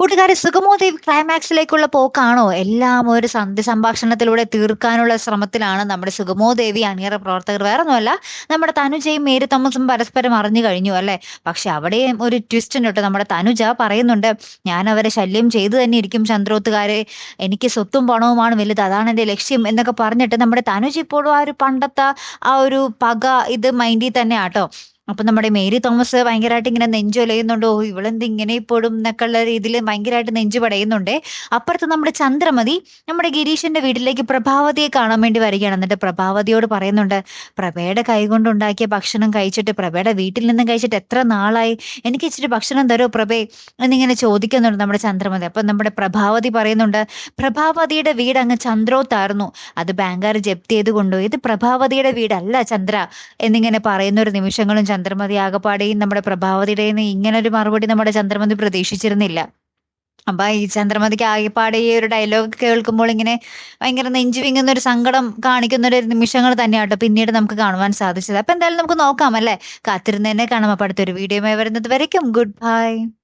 കൂട്ടുകാരെ സുഗമോദേവ് ക്ലൈമാക്സിലേക്കുള്ള പോക്കാണോ? എല്ലാം ഒരു സന്ധി സംഭാഷണത്തിലൂടെ തീർക്കാനുള്ള ശ്രമത്തിലാണ് നമ്മുടെ സുഗമോദേവി അണിയറ പ്രവർത്തകർ. വേറെ ഒന്നുമല്ല നമ്മുടെ തനുജയും മേരി തോമസും പരസ്പരം അറിഞ്ഞു കഴിഞ്ഞു അല്ലെ? പക്ഷെ അവിടെയും ഒരു ട്വിസ്റ്റ് ഉണ്ട്. നമ്മുടെ തനുജ പറയുന്നുണ്ട് ഞാൻ അവരെ ശല്യം ചെയ്തു തന്നെ ഇരിക്കും ചന്ദ്രോത്തുകാരെ. എനിക്ക് സ്വത്തും പണവുമാണ് വലുത്. അതാണ് എന്റെ ലക്ഷ്യം എന്നൊക്കെ പറഞ്ഞിട്ട് നമ്മുടെ തനുജ ഇപ്പോഴും ആ ഒരു പണ്ടത്തെ ആ ഒരു പക ഇത് മൈൻഡിൽ തന്നെ ആട്ടോ. അപ്പൊ നമ്മുടെ മേരി തോമസ് ഭയങ്കരമായിട്ട് ഇങ്ങനെ നെഞ്ചൊലയുന്നുണ്ട് ഇവളെന്ത് ഇങ്ങനെ ഇപ്പോഴും എന്നൊക്കെ ഉള്ള രീതിയിൽ ഭയങ്കരമായിട്ട് നെഞ്ചു പടയുന്നുണ്ട്. അപ്പുറത്ത് നമ്മുടെ ചന്ദ്രമതി നമ്മുടെ ഗിരീഷിന്റെ വീട്ടിലേക്ക് പ്രഭാവതിയെ കാണാൻ വേണ്ടി വരികയാണ്. എന്നിട്ട് പ്രഭാവതിയോട് പറയുന്നുണ്ട് പ്രഭയുടെ കൈകൊണ്ടുണ്ടാക്കിയ ഭക്ഷണം കഴിച്ചിട്ട് പ്രഭയുടെ വീട്ടിൽ നിന്നും കഴിച്ചിട്ട് എത്ര നാളായി? എനിക്ക് ഇച്ചിരി ഭക്ഷണം തരോ പ്രഭേ? എന്നിങ്ങനെ ചോദിക്കുന്നുണ്ട് നമ്മുടെ ചന്ദ്രമതി. അപ്പൊ നമ്മുടെ പ്രഭാവതി പറയുന്നുണ്ട് പ്രഭാവതിയുടെ വീട് അങ്ങ് ചന്ദ്രോത്തായിരുന്നു. അത് ബാങ്കാർ ജപ്തി ചെയ്ത് കൊണ്ടുപോയി. ഇത് പ്രഭാവതിയുടെ വീടല്ല ചന്ദ്ര. എന്നിങ്ങനെ പറയുന്ന ഒരു നിമിഷങ്ങളും ചന്ദ്രമതി ആകപ്പാടെയും നമ്മുടെ പ്രഭാവതിയുടെ ഇങ്ങനെ ഒരു മറുപടി നമ്മുടെ ചന്ദ്രമതി പ്രതീക്ഷിച്ചിരുന്നില്ല. അപ്പൊ ഈ ചന്ദ്രമതിക്ക് ആകെപ്പാടെ ഈ ഒരു ഡയലോഗ് കേൾക്കുമ്പോൾ ഇങ്ങനെ ഭയങ്കര നെഞ്ചു വിങ്ങുന്ന ഒരു സങ്കടം കാണിക്കുന്ന ഒരു നിമിഷങ്ങൾ തന്നെയാട്ടോ പിന്നീട് നമുക്ക് കാണുവാൻ സാധിച്ചത്. അപ്പൊ എന്തായാലും നമുക്ക് നോക്കാം അല്ലേ? കാത്തിരുന്ന് തന്നെ കാണാം. അപ്പൊ അടുത്തൊരു വീഡിയോ വരുന്നത് വരയ്ക്കും. Good bye